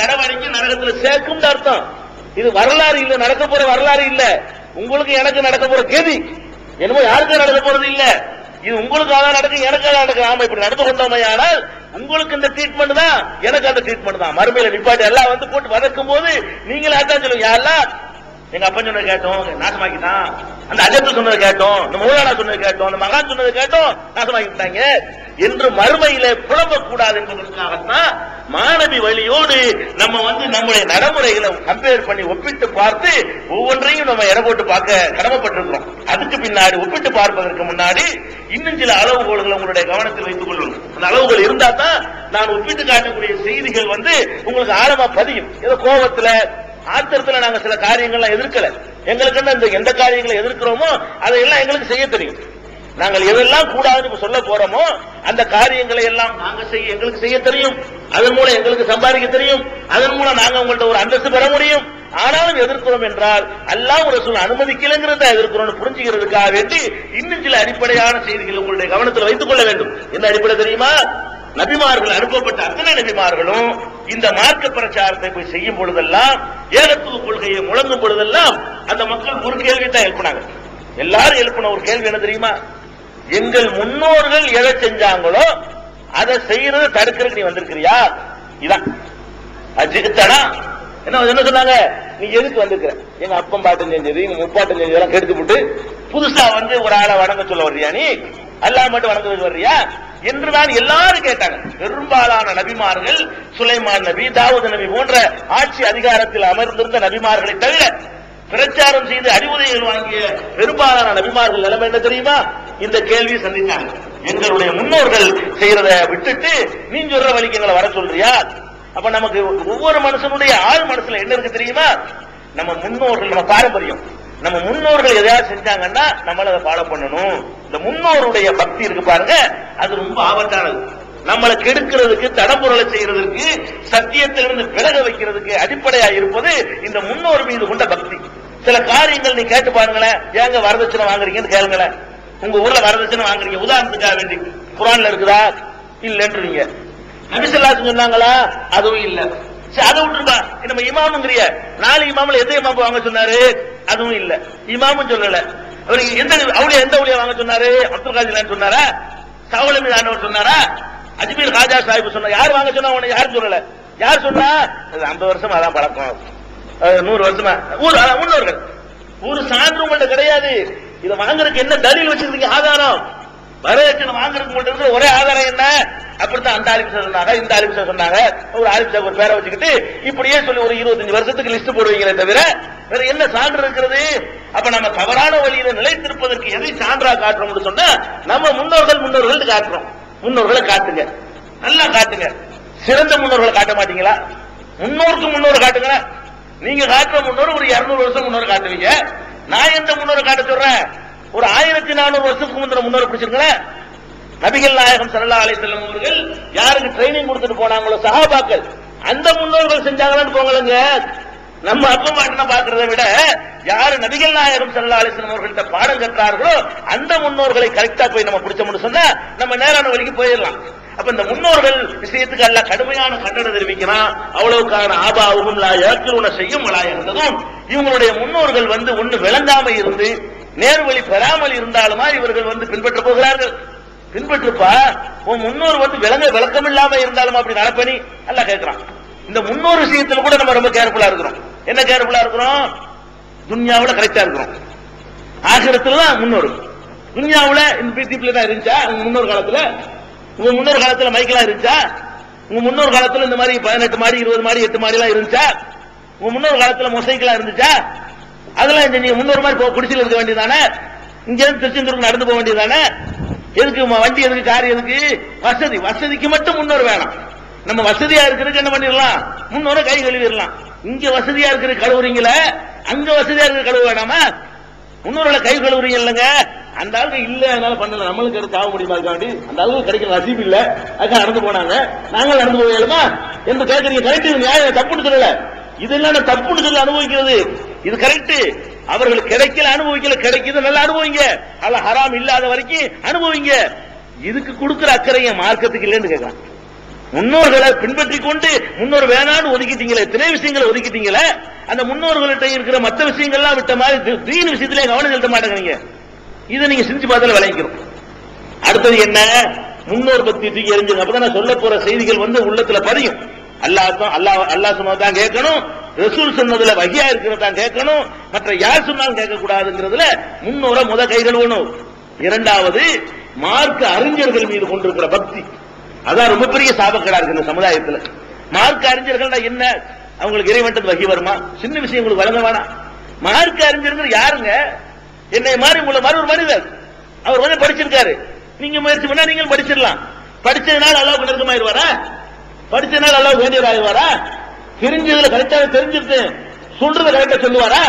நரவணிக்கு நரகத்துல சேர்க்கும் அர்த்தம். இது வரலாறு இல்ல நடக்க போற வரலாறு இல்ல. உங்களுக்கு எனக்கு நடக்க போற கேதி. என்னமோ யாருக்கும் நடக்க போறது இல்ல. இது உங்களுக்கு அதான் நடக்கும் எனக்கு அதான் நடக்கும் ஆமா இப்படி நடந்து கொண்டோமே ஆனால் உங்களுக்கு இந்த ட்ரீட்மெண்ட் தான் எனக்கு அந்த ட்ரீட்மெண்ட் தான். மறுமையில நிப்பாட்டி எல்லாம் வந்து போட்டு வதக்கும் போது நீங்களே அதான் சொல்லுங்க யாரெல்லாம் எங்க அப்பன் சொன்னது கேட்டோம் நாசமாக்கிட்டான். அந்த அஜத்து சொன்னது கேட்டோம் இந்த மூலானா சொன்னது கேட்டோம் அந்த மகான் சொன்னது கேட்டோம் நாசமாக்கிட்டாங்க. என்று மறுமையில புலம்பக்கூடாது என்பதற்காகத்தான் மாணவி வழியோடு நம்ம வந்து நம்முடைய நடைமுறைகளை கம்பேர் பண்ணி ஒப்பிட்டு பார்த்து ஒவ்வொன்றையும் நம்ம எடை போட்டு பார்க்க கடமைப்பட்டிருக்கிறோம். அதுக்கு பின்னாடி ஒப்பிட்டு பார்ப்பதற்கு முன்னாடி இன்னும் சில அளவுகோல்களை உங்களுடைய கவனத்தில் வைத்துக் கொள்ளணும் அந்த அளவுகள் இருந்தா தான் நான் ஒப்பிட்டு காட்டக்கூடிய செய்திகள் வந்து உங்களுக்கு ஆழமா பதியும். ஏதோ கோபத்துல ஆத்திரத்துல நாங்க சில காரியங்கள்லாம் எதிர்க்கல. எங்களுக்கு என்ன இந்த எந்த காரியங்களை எதிர்க்கிறோமோ அதையெல்லாம் எங்களுக்கு செய்ய தெரியும். நாங்கள் எதெல்லாம் கூடாதுன்னு சொல்ல போறோமோ அந்த காரியங்களை எல்லாம் நாங்க செய்ய எங்களுக்கு செய்ய தெரியும். அதன் மூலம் எங்களுக்கு சம்பாதிக்க தெரியும். அதன் மூலம் நாங்க உங்கள்ட்ட ஒரு அந்தஸ்து பெற முடியும். ஆனாலும் எதிர்க்கிறோம் என்றால் எல்லாம் ஒரு சூழ் அனுமதிக்கலைங்கிறத எதிர்க்கிறோம் புரிஞ்சுக்கிறதுக்காக வேண்டி இன்னும் சில அடிப்படையான செய்திகள் உங்களுடைய கவனத்தில் வைத்துக் கொள்ள வேண்டும். என்ன அடிப்படை தெரியுமா? நபிமார்கள் அனுப்பப்பட்ட அத்தனை நபிமார்களும் இந்த மார்க்க பிரச்சாரத்தை போய் செய்யும் பொழுதெல்லாம் ஏகத்துவ கொள்கையை முழங்கும் பொழுதெல்லாம் அந்த மக்கள் ஒரு கேள்வி தான் எழுப்பினாங்க. எல்லாரும் எழுப்பின ஒரு கேள்வி என்ன தெரியுமா? எங்கள் முன்னோர்கள் எதை செஞ்சாங்களோ அதை செய்யறதை தடுக்கிறதுக்கு நீ வந்திருக்கிறியா? இதான். அஜித்தனா என்ன என்ன சொன்னாங்க? நீ எதுக்கு வந்திருக்கிற? எங்க அப்பம் பாட்டும் செஞ்சது எங்க முப்பாட்டம் செஞ்சது எல்லாம் கெடுத்து போட்டு புதுசா வந்து ஒரு ஆளை வணங்க சொல்ல வர்றியா நீ? அல்லா மட்டும் வணங்க வர்றியா? என்றுதான் எல்லாரும் கேட்டாங்க. பெரும்பாலான நபிமார்கள் சுலைமான் நபி தாவூத் நபி போன்ற ஆட்சி அதிகாரத்தில் அமர்ந்திருந்த நபிமார்களை தவிர பிரச்சாரம் செய்து அறிவுரைகள் வாங்கிய பெரும்பாலான நபிமார்கள் நிலைமை என்ன தெரியுமா? இந்த கேள்வியை சந்தித்தாங்க. எங்களுடைய முன்னோர்கள் செய்யறத விட்டுட்டு நீ சொல்ற வழிக்கு எங்களை வர சொல்றியா? அப்ப நமக்கு ஒவ்வொரு மனுஷனுடைய ஆள் மனசுல என்ன இருக்கு தெரியுமா? நம்ம முன்னோர்கள் நம்ம பாரம்பரியம். நம்ம முன்னோர்கள் எதையாவது செஞ்சாங்கன்னா நம்மள அதை ஃபாலோ பண்ணணும். இந்த முன்னோருடைய பக்தி இருக்கு பாருங்க அது ரொம்ப ஆபத்தானது. நம்மளை கெடுக்கிறதுக்கு தடம்புரலை செய்யறதுக்கு சத்தியத்திலிருந்து விலக வைக்கிறதுக்கு அடிப்படையா இருப்பது இந்த முன்னோர் மீது கொண்ட பக்தி. சில காரியங்கள் நீ கேட்டு பாருங்களேன் ஏங்க வரதட்சணை வாங்குறீங்கன்னு கேளுங்களேன். உங்க ஊர்ல வரதட்சணை வாங்குறீங்க உதாரணத்துக்காக வேண்டி. குரான்ல இருக்குதா? இல்லன்றீங்க. நபிசல்லா சொன்னாங்களா? அதுவும் இல்ல. சரி, அதை விட்டுருப்பா. நம்ம இமாமுங்கிறிய நாலு இமாமல் எந்த இமாம் வாங்க சொன்னாரு? அதுவும் இல்ல. இமாமும் சொல்லல. அவருக்கு எந்த அவளியா எந்த அவளியா வாங்க சொன்னாரு? அப்துல் காஜிலான்னு சொன்னாரா? சவுலமி ஆனவர் சொன்னாரா? அஜ்மீர் ராஜா சாஹிப் சொன்னா யார் வாங்க சொன்னா உன்னை யாரும் சொல்லல? யார் சொன்னா? அது ஐம்பது வருஷமா அதான் பழக்கம். நூறு வருஷமா. ஊர் முன்னோர்கள் ஒரு சான்று உங்கள்ட்ட கிடையாது. இதை வாங்குறதுக்கு என்ன தலில் வச்சிருக்கீங்க ஆதாரம்? வரதட்சணை வாங்குறதுக்கு மட்டும் இருக்கிற ஒரே ஆதாரம் என்ன? அப்படித்தான் அந்த ஆலிபிசா சொன்னாங்க இந்த ஆலிபிசா சொன்னாங்க. ஒரு ஆலிபிசா ஒரு பேரை வச்சுக்கிட்டு இப்படியே சொல்லி ஒரு இருபத்தஞ்சு வருஷத்துக்கு லிஸ்ட் போடுவீங்களே தவிர வேற என்ன சான்று இருக்கிறது? அப்ப நம்ம தவறான வழியில நிலைத்திருப்பதற்கு எதை சான்றா காட்டுறோம்னு சொன்னா நம்ம முன்னோர்கள் முன்னோர்கள் காட்டுறோம். முன்னோர்களை காட்டுங்க. நல்லா காட்டுங்க. சிறந்த முன்னோர்களை காட்ட மாட்டீங்களா? முன்னோருக்கு முன்னோர் காட்டுங்க நீங்க காட்டுற முன்னோர் ஒரு இருநூறு வருஷம் முன்னோர் காட்டுவீங்க. நான் எந்த முன்னோர் காட்ட சொல்றேன்? ஒரு ஆயிரத்தி நானூறு வருஷத்துக்கு முந்தின முன்னோர் பிடிச்சிருங்களேன் நபிகள் நாயகம் ஸல்லல்லாஹு அலைஹி செல்லும் அவர்கள் யாருக்கு ட்ரைனிங் கொடுத்துட்டு போனாங்களோ சகாபாக்கள் அந்த முன்னோர்கள் செஞ்சாங்களான்னு போங்களுங்க. நம்ம அப்பா மாட்டின பாக்குறதை விட யாரு நபிகள் நாயகம் ஸல்லல்லாஹு அலைஹி அவர்கள்ட்ட பாடம் கற்றார்களோ அந்த முன்னோர்களை கரெக்டா போய் நம்ம பிடிச்சோம்னு சொன்னா நம்ம நேரான வழிக்கு போயிடலாம். அப்ப இந்த முன்னோர்கள் விஷயத்துக்கு அல்ல கடுமையான கண்டனம் தெரிவிக்கிறான். அவ்வளவுக்கான ஆபாவும் லா ஏற்கனவே செய்யும் இருந்ததும் இவங்களுடைய முன்னோர்கள் வந்து ஒண்ணு விளங்காம இருந்து நேர்வழி பெறாமல் இருந்தாலுமா இவர்கள் வந்து பின்பற்ற போகிறார்கள்? பின்பற்றுப்பா. உன் முன்னோர் வந்து விலங்க விளக்கம் இல்லாம இருந்தாலும் அப்படி நடப்பணி அல்ல கேட்கிறான். இந்த முன்னோர் விஷயத்துல கூட நம்ம ரொம்ப கேர்ஃபுல்லா இருக்கிறோம். என்ன கேர்ஃபுல்லா இருக்கிறோம்? துன்யாவில் கரெக்டா இருக்கிறோம். ஆசிரத்துல தான் முன்னோர். துன்யாவில் இந்த பிடிபில தான் இருந்துச்சா? உங்க முன்னோர் காலத்துல. உங்க முன்னோர் காலத்துல மைக்கெல்லாம் இருந்துச்சா? உங்க முன்னோர் காலத்துல இந்த மாதிரி பதினெட்டு மாடி இருபது மாடி எட்டு மாடி எல்லாம் இருந்துச்சா? உங்க முன்னோர் காலத்துல மொசைக்கெல்லாம் இருந்துச்சா? அதெல்லாம் இந்த நீங்க முன்னோர் மாதிரி போ- குடிசையில இருக்க வேண்டியதானே இங்க இருந்து திருச்செந்தூருக்கு நடந்து போக வேண்டியதானே எதுக்கு வண்டி எதுக்கு கார் எதுக்கு? வசதி வசதிக்கு மட்டும் முன்னோர் வேணாம். நம்ம வசதியா இருக்கிறதுக்கு என்ன பண்ணிடலாம்? முன்னோர கை கழுவிடலாம். இங்க வசதியா இருக்கிற கழுவுறீங்கள? அங்க வசதியா இருக்கிற கழுவு வேணாமா? முன்னோர்களை கை கழுவுறீங்க இல்லைங்க? அந்த அளவுக்கு இல்ல அதனால பண்ணல. நம்மளுக்கு எடுத்து ஆக முடியுமா அதுக்காண்டி? அந்த அளவுக்கு கிடைக்கிற நசீப் இல்ல. அதுக்காக நடந்து போனாங்க. நாங்கள் நடந்து போகலுமா என்று கேட்கறீங்க கரெக்ட் நியாயம். தப்புன்னு சொல்லல. இதெல்லாம் நான் தப்புன்னு சொல்லி அனுபவிக்கிறது. இது கரெக்ட் அவர்களுக்கு கிடைக்கல அனுபவிக்கல கிடைக்குது நல்லா அனுபவிங்க. அல்ல ஹராம் இல்லாத வரைக்கும் அனுபவிங்க. இதுக்கு கொடுக்கிற அக்கறைய மார்க்கத்துக்கு இல்லைன்னு கேட்கறான் முன்னோர்களை பின்பற்றி கொண்டு முன்னோர் வேணான்னு ஒதுக்கிட்டீங்களே திரை விஷயங்களை ஒதுக்கிட்டீங்களே அந்த முன்னோர்கள்ட்ட இருக்கிற மற்ற விஷயங்கள்லாம் விட்ட மாதிரி தீன விஷயத்துல கவனம் செலுத்த மாட்டேங்கிறீங்க. இதை நீங்க சிந்திச்சு பார்த்தால விளைக்கிறோம் அடுத்தது என்ன? முன்னோர் பத்தி தூக்கி எறிஞ்சுங்க அப்பதான் நான் சொல்ல போற செய்திகள் வந்து உள்ளத்துல பதியும். அல்லாஹ் அல்லாஹ் அல்லாஹ் சொன்னதான் கேட்கணும். ரசூல் சொன்னதுல வகையா இருக்கிறதான் கேட்கணும். மற்ற யார் சொன்னாலும் கேட்க கூடாதுங்கிறதுல முன்னோர முத கைகள் இரண்டாவது மார்க்க அறிஞர்கள் மீது கொண்டிருக்கிற பக்தி. அதான் ரொம்ப பெரிய சாபக்கடா இருக்கு இந்த சமுதாயத்துல. மார்க்க அறிஞர்கள்னா என்ன? அவங்களுக்கு இறைவன்றது வகி வருமா? சின்ன விஷயம் உங்களுக்கு வழங்க வேணாம். மார்க்க அறிஞர்கள் யாருங்க? என்னை மாதிரி உங்களை மாதிரி ஒரு மனிதர். அவர் வந்து படிச்சிருக்காரு. நீங்க முயற்சி பண்ணா நீங்கள் படிச்சிடலாம். படிச்சதுனால அல்லாவுக்கு நெருக்கமாயிருவாரா படிச்சதுனால அல்லாவுக்கு வேண்டியவர் ஆயிடுவாரா தெரிஞ்சதுல கரெக்டா தெரிஞ்சிருக்கு சொல்றத கரெக்டா சொல்லுவாரா?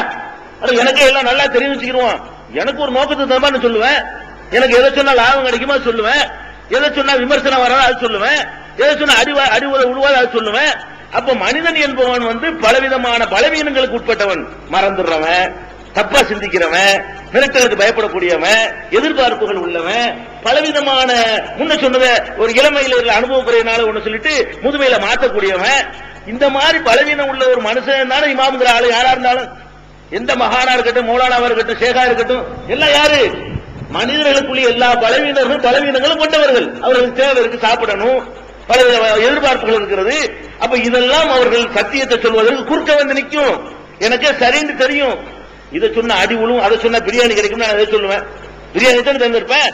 அட எனக்கே எல்லாம் நல்லா தெரியும் வச்சுக்கிருவோம் எனக்கு ஒரு நோக்கத்துக்கு தகுந்த சொல்லுவேன். எனக்கு எதை சொன்னா லாபம் கிடைக்குமா சொல்லுவேன். எதை சொன்னா விமர்சனம் வராது அது சொல்லுவேன். எதை சொன்னா அறிவா அறிவுரை உழுவாது அது சொல்லுவேன். அப்ப மனிதன் என்பவன் வந்து பலவிதமான பலவீனங்களுக்கு உட்பட்டவன். மறந்துடுறவன் தப்பா சிந்திக்கிறவன் மிரட்டலுக்கு பயப்படக்கூடியவன் எதிர்பார்ப்புகள் உள்ளவன் பலவிதமான முன்ன சொன்னத ஒரு இளமையில உள்ள அனுபவக்குறையினால ஒண்ணு சொல்லிட்டு முதுமையில மாத்தக்கூடியவன். இந்த மாதிரி பலவீனம் உள்ள ஒரு மனுஷன் தானே இமாமுங்கிற ஆளு யாரா இருந்தாலும் எந்த மகானா இருக்கட்டும் மௌலானாவா இருக்கட்டும் ஷேகா இருக்கட்டும் எல்லாம் யாரு? மனிதர்களுக்குள்ள எல்லா பலவீனர்களும் பலவீனங்களும் கொண்டவர்கள். அவர்களுக்கு தேவை இருக்கு சாப்பிடணும். பல எதிர்பார்ப்புகள் இருக்கிறது. அப்ப இதெல்லாம் அவர்கள் சத்தியத்தை சொல்வதற்கு குறுக்க வந்து நிற்கும். எனக்கே சரின்னு தெரியும். இதை சொன்ன அடி உழுவும் அதை சொன்னா பிரியாணி கிடைக்கும் நான் அதை சொல்லுவேன்? பிரியாணி தான் தந்திருப்பேன்?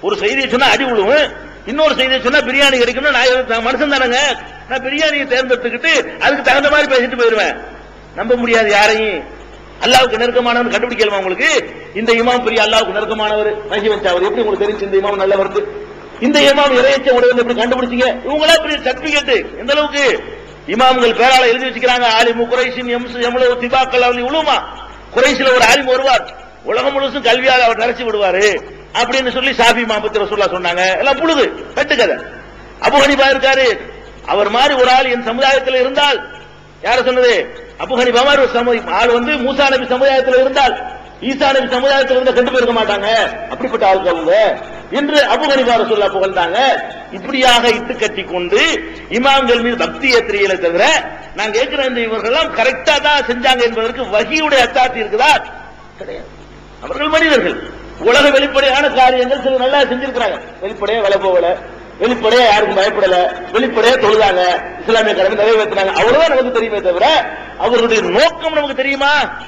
ஒரு செய்தியை சொன்னா அடி உழுவும். இன்னொரு செய்தியை சொன்னா பிரியாணி கிடைக்கும்னு நான் மனுஷன் தானங்க. நான் பிரியாணியை தேர்ந்தெடுத்துக்கிட்டு அதுக்கு தகுந்த மாதிரி பேசிட்டு போயிருவேன் நம்ப முடியாது யாரையும். அல்லாவுக்கு நெருக்கமானவர் கண்டுபிடிக்கலாமா உங்களுக்கு? இந்த இமாம் பெரிய அல்லாவுக்கு நெருக்கமானவர். மகி வச்சவர் எப்படி உங்களுக்கு தெரிஞ்சு இந்த இமாம் நல்லவர் இந்த இமாம் இறையச்ச உடையவர் எப்படி கண்டுபிடிச்சீங்க? இவங்களா பெரிய சர்டிபிகேட் எந்த அளவுக்கு? இமாம்கள் பேரால எழுதி வச்சுக்கிறாங்க. ஆலிமு குறைசின் எம்சு எவ்வளவு திபாக்கள் அவளி இவ்வளவுமா குறைசில ஒரு ஆலிம் வருவார் உலகம் முழுசும் கல்வியால் அவர் நிறைச்சு விடுவாரு. அப்படின்னு சொல்லி சாபி மாபத்தி ரசூல்லா சொன்னாங்க. எல்லாம் புழுது கட்டுக்கதை அபு ஹனிபா இருக்காரு. அவர் மாதிரி ஒரு ஆள் என் சமுதாயத்தில் இருந்தால் யார சொன்னது? அபு ஹனிபா மாதிரி ஒரு ஆள் வந்து மூசா நபி சமுதாயத்தில் இருந்தால் ஈசா நபி சமுதாயத்தில் இருந்தால் கண்டு போயிருக்க மாட்டாங்க. அப்படிப்பட்ட ஆளுக்கு அவங்க. என்று அபு ஹனிபா ரசூல்லா புகழ்ந்தாங்க. இப்படியாக இட்டு கட்டி கொண்டு இமாம்கள் மீது பக்தி ஏத்திரியலை தவிர நான் கேட்கிற இந்த இவர்கள்லாம் கரெக்டா தான் செஞ்சாங்க என்பதற்கு வகியுடைய அத்தாத்தி இருக்குதா? கிடையாது. அவர்கள் மனிதர்கள். உலக வெளிப்படையான காரியங்கள் சில நல்லா செஞ்சிருக்கிறாங்க. வெளிப்படையா விலை போகல. வெளிப்படையா யாருக்கும் பயப்படல. வெளிப்படையா தொழுதாங்க. இஸ்லாமிய கடமை நிறைவேற்றினாங்க. அவ்வளவுதான் நமக்கு தெரியுமே தவிர அவர்களுடைய நோக்கம் நமக்கு தெரியுமா?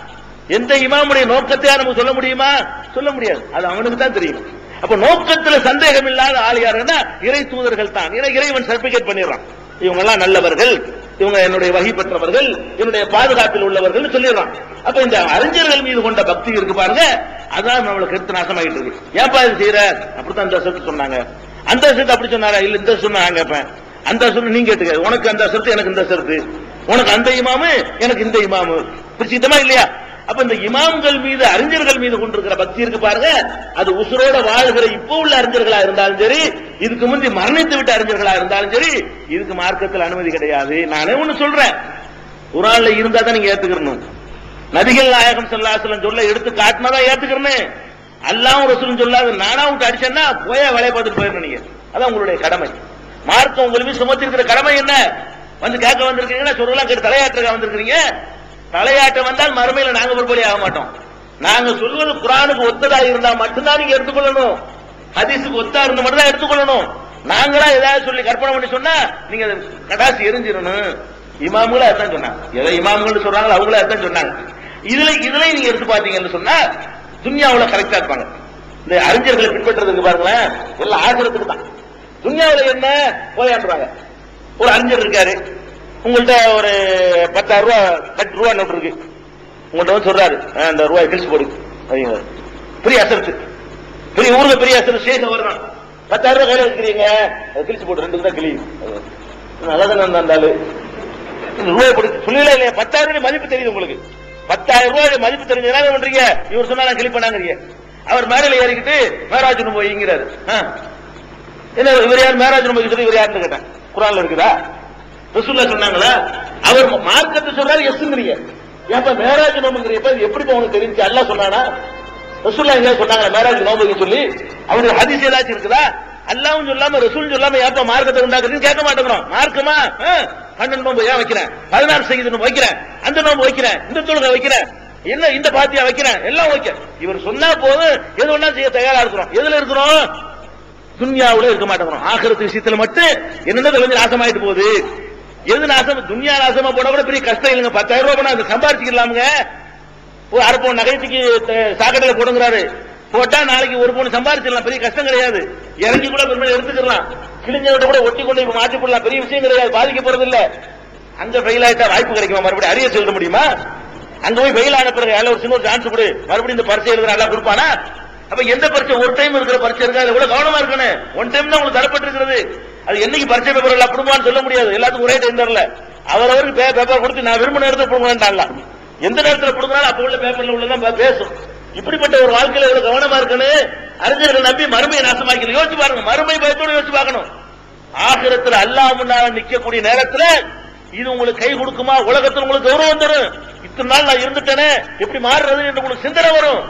எந்த இமாமுடைய நோக்கத்தையா நமக்கு சொல்ல முடியுமா? சொல்ல முடியாது. அது அவனுக்கு தான் தெரியும். அப்ப நோக்கத்துல சந்தேகம் இல்லாத ஆள் யாருன்னா இறை தூதர்கள் தான். இறைவன் சர்டிபிகேட் பண்ணிடுறான். இவங்க எல்லாம் நல்லவர்கள். இவங்க என்னுடைய வகை பெற்றவர்கள் என்னுடைய பாதுகாப்பில் உள்ளவர்கள் சொல்லிடுறான். அப்ப இந்த அறிஞர்கள் மீது கொண்ட பக்தி இருக்கு பாருங்க அதான் நம்மளுக்கு கருத்து ஆகிட்டு இருக்கு. ஏன்பா இது செய்யற அப்படித்தான் இந்த சத்து சொன்னாங்க. அந்த சத்து அப்படி சொன்னாரா? இல்ல இந்த சொன்னாங்க கேட்பேன். அந்த சொல்லு நீங்க கேட்டுக்க. உனக்கு அந்த சொத்து எனக்கு இந்த சொத்து உனக்கு அந்த இமாமு எனக்கு இந்த இமாமு. பிரிச்சுக்கிட்டமா இல்லையா? அப்ப இந்த இமாம்கள் மீது அறிஞர்கள் மீது கொண்டிருக்கிற பக்தி இருக்கு பாருங்க. அது உசுரோட வாழ்கிற இப்போ உள்ள அறிஞர்களா இருந்தாலும் சரி இதுக்கு முந்தி மரணித்து விட்ட அறிஞர்களா இருந்தாலும் சரி இதுக்கு மார்க்கத்தில் அனுமதி கிடையாது. நானே ஒண்ணு சொல்றேன். குரான்ல இருந்தா தான் நீங்க ஏத்துக்கணும் நபிகள் நாயகம் செல்லாசலம் சொல்ல எடுத்து காட்டினாதான் ஏத்துக்கிறேன். அல்லாவும் ரசூலும் சொல்லாது நானா விட்டு அடிச்சேன்னா போய வேலையை பார்த்துட்டு போயிடணும் நீங்க. அதான் உங்களுடைய கடமை. மார்க்கம் உங்களுமே சுமத்திருக்கிற கடமை என்ன? வந்து கேட்க வந்திருக்கீங்கன்னா சொல்லலாம் கேட்டு தலையாட்டுக்க வந்திருக்கீங்க தலையாட்ட வந்தால் மறுமையில நாங்க பொறுப்படி ஆக மாட்டோம். நாங்க சொல்வது குரானுக்கு ஒத்ததா இருந்தா மட்டும்தான் நீங்க எடுத்துக்கொள்ளணும். ஹதீஸுக்கு ஒத்தா இருந்து மட்டும் தான் எடுத்துக்கொள்ளணும். நாங்களா ஏதாவது சொல்லி கற்பனை பண்ணி சொன்னா நீங்க அதை கடாசி எரிஞ்சிடணும். இமாம்களா அதான் சொன்னாங்க. ஏதோ இமாம்கள் சொல்றாங்களோ அவங்களே அதான் சொன்னாங்க. இதுல இதுல நீங்க எடுத்து பாத்தீங்கன்னு சொன்னா துன்யாவுல கரெக்டா இருப்பாங்க. இந்த அறிஞர்களை பின்பற்றதுக்கு பாருங்களேன் எல்லாம் ஆசிரத்துக்கு தான். துன்யாவுல என்ன? போயாண்டுறாங்க ஒரு அறிஞர் இருக்காரு. உங்கள்ட்ட ஒரு பத்தாயிரம் ரூபா பத்து ரூபா நோட்டு இருக்கு. உங்கள்ட்ட வந்து சொல்றாரு. அந்த ரூபாய் கிழிச்சு போடு. அப்படிங்க பெரிய அசரத்து பெரிய ஊர்ல பெரிய அசரத்து சேக வர்றான் பத்தாயிரம் ரூபாய் கையில இருக்கிறீங்க அதை கிழிச்சு போட்டு ரெண்டு தான் கிளியும் நல்லா தானே அந்த இந்த ரூபாய் போட்டு சொல்லல இல்லையா? பத்தாயிரம் ரூபாய் மதிப்பு தெரியுது உங்களுக்கு. பத்தாயிரம் ரூபாய் மதிப்பு தெரிஞ்சதுனா என்ன பண்றீங்க? இவர் சொன்னா நான் கிளிப்பண்ணாங்கிறீங்க அவர் மேடையில ஏறிக்கிட்டு மேராஜ் போய்ங்கிறாரு ஆ. என்ன இவர் யார்? மேராஜ் போய் சொல்லி இவர் யாருன்னு கேட்டேன். குரான்ல இருக்குதா? ரசூல்லா சொன்னாங்களா? அவர் மார்க்கத்தை சொல்றாரு எஸ்ங்கிறீங்க. ஏப்ப மேராஜ் நோம்புங்கிறப்ப இது எப்படி உனக்கு தெரிஞ்சு? அல்லாஹ் சொன்னானா? ரசூல்லா என்ன சொன்னாங்க மேராஜ் நோம்புக்கு சொல்லி. அவருக்கு ஹதீஸ் ஏதாச்சும் இருக்குதா? அல்லாவும் சொல்லாம ரசூல் சொல்லாம ஏப்ப மார்க்கத்தை உண்டாக்குறதுன்னு கேட்க மாட்டேங்கிறோம் மார்க்கமா? பன்னெண்டு நோம்பு ஏன் வைக்கிறேன்? பதினாறு செய்தி நோம்பு வைக்கிறேன். அந்த நோம்பு வைக்கிறேன். இந்த தொழுகை வைக்கிறேன். என்ன இந்த பாத்தியா வைக்கிறேன்? எல்லாம் வைக்க இவர் சொன்னா போதும். எது ஒன்னா செய்ய தயாரா இருக்கிறோம். எதுல இருக்கிறோம்? துன்யாவுல இருக்க மாட்டேங்கிறோம் ஆகிரத்து விஷயத்துல மட்டும் என்னென்ன கொஞ்சம் நாசமாயிட்டு போகுது? எது நாசம்? துன்யா நாசமா போட கூட பெரிய கஷ்டம் இல்லைங்க. பத்தாயிரம் ரூபாய் போனா அதை சம்பாரிச்சுக்கலாமுங்க. ஒரு அரை பவுன் நகைத்துக்கு சாக்கடையில் போடுங்கிறாரு போட்டா நாளைக்கு ஒரு பவுன் சம்பாதிச்சிடலாம் பெரிய கஷ்டம் கிடையாது. இறங்கி கூட பெருமையை எடுத்துக்கலாம். கிழிஞ்சவட்ட கூட ஒட்டி கொண்டு இப்ப மாற்றி போடலாம். பெரிய விஷயம் கிடையாது. பாதிக்க போறது இல்ல. அங்க ஃபெயில் ஆயிட்டா வாய்ப்பு கிடைக்குமா? மறுபடியும் அறிய சொல்ல முடியுமா? அங்க போய் ஃபெயில் ஆன பிறகு ஒரு வருஷம் ஒரு சான்ஸ் கொடு. மறுபடியும் இந்த பரிசை எழுதுற நல்லா கொடுப்பானா? அப்ப எந்த பரீட்சை ஒரு டைம் இருக்கிற பரீட்சை இருக்கா அதுல எவ்வளவு கவனமா இருக்கணும்? ஒன் டைம் தான் உங்களுக்கு தரப்பட்டிருக்கிறது. அது என்னைக்கு பரிசை பேப்பர் எல்லாம் கொடுப்பான்னு சொல்ல முடியாது. எல்லாத்துக்கும் ஒரே டைம் தரல. அவரவருக்கு பே- பேப்பர் கொடுத்து நான் விரும்பின இடத்துல கொடுங்க எந்த நேரத்தில் கொடுக்கறாலும் அப்ப உள்ள பேப்பர்ல உள்ளதான் பேசும். இப்படிப்பட்ட ஒரு வாழ்க்கையில எவ்வளவு கவனமா இருக்கணும்? அறிஞர்கள் நம்பி மறுமையை நாசமாக்கணும் யோசிச்சு பாருங்க மறுமை பயத்தோடு யோசிச்சு பார்க்கணும். ஆகிரத்தில் அல்லாஹ் முன்னால நிக்கக்கூடிய நேரத்துல இது உங்களுக்கு கை கொடுக்குமா? உலகத்துல உங்களுக்கு கௌரவம் தரும். இத்தனை நாள் நான் இருந்துட்டேனே எப்படி மாறுறது என்று உங்களுக்கு சிந்தனை வரும்.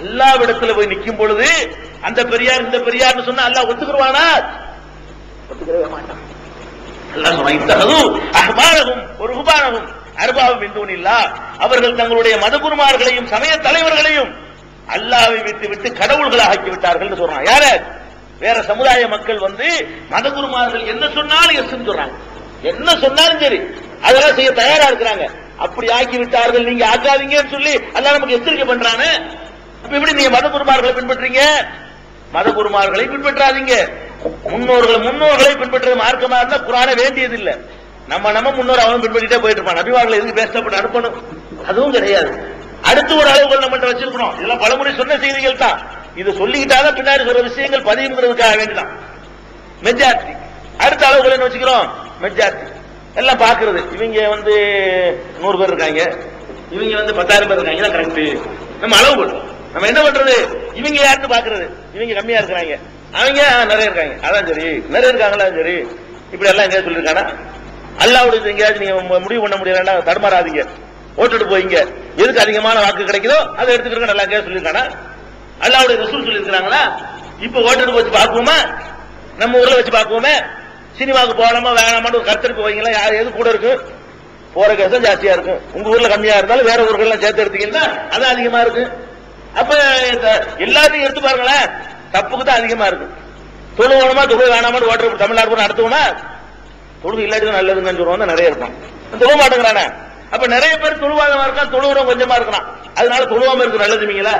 அல்லாவிடத்துல போய் நிக்கும் பொழுது அந்த பெரியார் இந்த பெரியார்னு சொன்னா அல்லாஹ் ஒத்துக்குருவானா ஒத்துக்கவே மாட்டான். அல்லாஹ் சொன்னான், ஒரு குபானகும் அர்பாபும் மின் அவர்கள் தங்களுடைய மதகுருமார்களையும் சமய தலைவர்களையும் அல்லாவை விட்டு விட்டு கடவுள்களாக ஆக்கி விட்டார்கள் என்று சொல்றான். யார? வேற சமுதாய மக்கள் வந்து மதகுருமார்கள் என்ன சொன்னாலும் எஸ் சொல்றாங்க. என்ன சொன்னாலும் சரி. அதெல்லாம் செய்ய தயாரா இருக்கிறாங்க. அப்படி ஆக்கி விட்டார்கள் நீங்க ஆக்காதீங்கன்னு சொல்லி அல்லா நமக்கு எச்சரிக்கை பண்றானே. அப்ப எப்படி நீங்க மதகுருமார்களை பின்பற்றீங்க மதகுருமார்களை பின்பற்றாதீங்க. முன்னோர்கள் முன்னோர்களை பின்பற்றது மார்க்கமா இருந்தா குரான வேண்டியது இல்ல நம்ம நம்ம முன்னோர் அவன் பின்பற்றிட்டே போயிட்டு இருப்பான் நபிவார்களை எதுக்கு பேசப்பட்டு அனுப்பணும் அதுவும் கிடையாது. அடுத்து ஒரு அளவுகள் நம்ம வச்சிருக்கிறோம் இதெல்லாம் பலமுறை சொன்ன செய்திகள் தான். இது சொல்லிக்கிட்டாதான் பின்னாடி சொல்ற விஷயங்கள் பதிவுங்கிறதுக்காக வேண்டிதான். மெஜாரிட்டி அடுத்த அளவுகள் என்ன வச்சுக்கிறோம்? மெஜாரிட்டி எல்லாம் பாக்குறது இவங்க வந்து நூறு பேர் இருக்காங்க. இவங்க வந்து பத்தாயிரம் பேர் இருக்காங்க. தான் கரெக்ட் நம்ம அளவு போடுறோம். நம்ம என்ன பண்றது? இவங்க யாருன்னு பாக்குறது இவங்க கம்மியா இருக்கிறாங்க. அவங்க நிறைய இருக்காங்க. அதான் சரி. நிறைய இருக்காங்களா சரி. இப்படி எல்லாம் எங்கேயாவது சொல்லியிருக்கானா அல்லாவுடைய எங்கேயாவது நீங்க முடிவு பண்ண முடியலன்னா தடுமாறாதீங்க. ஓட்டுட்டு போயிங்க. எதுக்கு அதிகமான வாக்கு கிடைக்குதோ அதை எடுத்துக்கிறோம் நல்லா எங்கேயாவது சொல்லியிருக்கானா அல்லாவுடைய ரசூல் சொல்லியிருக்கிறாங்களா? இப்ப ஓட்டுட்டு வச்சு பார்க்குவோமா நம்ம ஊர்ல வச்சு பார்ப்போமே? சினிமாவுக்கு போகலாமா வேணாமான்னு ஒரு கருத்தருக்கு போவீங்களா யார் எது கூட இருக்கு? போற கேஸ் தான் ஜாஸ்தியா இருக்கும். உங்க ஊர்ல கம்மியா இருந்தாலும் வேற ஊர்கள்லாம் சேர்த்து எடுத்தீங்கன்னா அது அதிகமா இருக்கு. அப்ப இந்த எல்லாத்தையும் எடுத்து பாருங்களேன். தப்புக்கு தான் அதிகமா இருக்கு. தொழுவோணுமா தொழில் வேணாமான்னு ஓட்டர் தமிழ்நாடு நடத்துவோம்னா தொழுது இல்லாட்டி நல்லதுன்னு நல்லதுங்கன்னு சொல்லுவாங்க நிறைய இருக்கும் தொழ மாட்டேங்கிறானே. அப்ப நிறைய பேர் தொழுவாதமா இருக்கா தொழுவுறவங்க கொஞ்சமா இருக்கலாம் அதனால தொழுவாம இருக்கு நல்லதுமீங்களா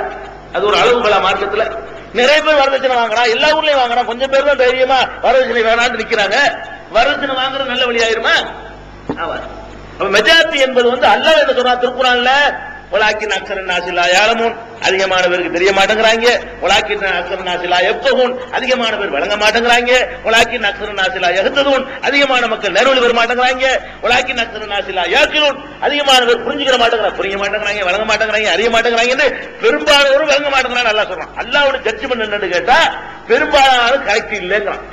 அது ஒரு அளவுகளா மார்க்கத்துல. நிறைய பேர் வரதட்சணை வாங்குறான் எல்லா ஊர்லயும் வாங்குறான். கொஞ்சம் பேர் தான் தைரியமா வரதட்சணை வேணாம்னு நிக்கிறாங்க. வரதட்சணை வாங்குறது நல்ல வழியாயிருமா ஆமா அப்ப மெஜாரிட்டி என்பது வந்து அல்லாஹ் என்ன சொல்றா திருக்குறான்ல உலாக்கின் அக்கரன் நாசிலா யாலமுன். அதிகமான பேருக்கு தெரிய மாட்டேங்கிறாங்க. உலாக்கின் அக்கரன் நாசிலா எப்பகுன் அதிகமான பேர் வழங்க மாட்டேங்கிறாங்க. உலாக்கின் அக்கரன் நாசிலா எகுத்ததுன் அதிகமான மக்கள் நேர்வழி வர மாட்டேங்கிறாங்க. உலாக்கின் அக்கரன் நாசிலா ஏக்கிலும் அதிகமான பேர் புரிஞ்சுக்கிற மாட்டேங்கிறாங்க புரிய மாட்டேங்கிறாங்க வழங்க மாட்டேங்கிறாங்க அறிய மாட்டேங்கிறாங்கன்னு பெரும்பாலானோரும் வழங்க மாட்டேங்கிறாங்க நல்லா சொல்றான். அல்லாவோட ஜட்ஜ்மெண்ட் என்னன்னு கேட்டா பெரும்பாலானோர் கரெக்ட் இல்லைங்கிறான்.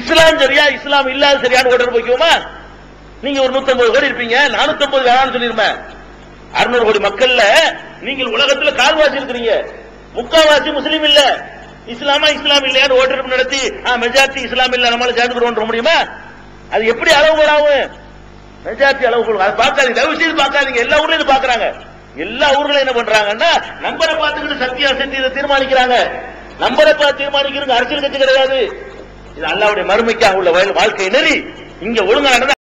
இஸ்லாம் சரியா இஸ்லாம் இல்லாத சரியான ஓட்டர் போய்க்குவோமா? நீங்க ஒரு நூத்தம்பது பேர் இருப்பீங்க 450 வேணாம்னு சொல்லிருப்பேன். அறுநூறு கோடி மக்கள்ல நீங்கள் உலகத்துல கால்வாசி இருக்கிறீங்க. முக்காவாசி முஸ்லீம் இல்ல. இஸ்லாமா இஸ்லாம் இல்லையான்னு ஓட்டெடுப்பு நடத்தி மெஜாரிட்டி இஸ்லாம் இல்ல நம்மளால சேர்ந்துக்கிறோம் முடியுமா? அது எப்படி அளவுகோல் ஆகும்? மெஜாரிட்டி அளவுகோல் அதை பார்க்காதீங்க. தயவு செய்து பார்க்காதீங்க. எல்லா ஊர்லயும் பாக்குறாங்க எல்லா ஊர்களும் என்ன பண்றாங்கன்னா நம்பரை பார்த்துக்கிட்டு சத்தியா செஞ்சு இதை தீர்மானிக்கிறாங்க. நம்பரை பார்த்து தீர்மானிக்கிறது அரசியல் கட்சி கிடையாது. இது அல்லாவுடைய மறுமைக்காக உள்ள வாழ்க்கை நெறி. இங்க ஒழுங்கா நடந்தா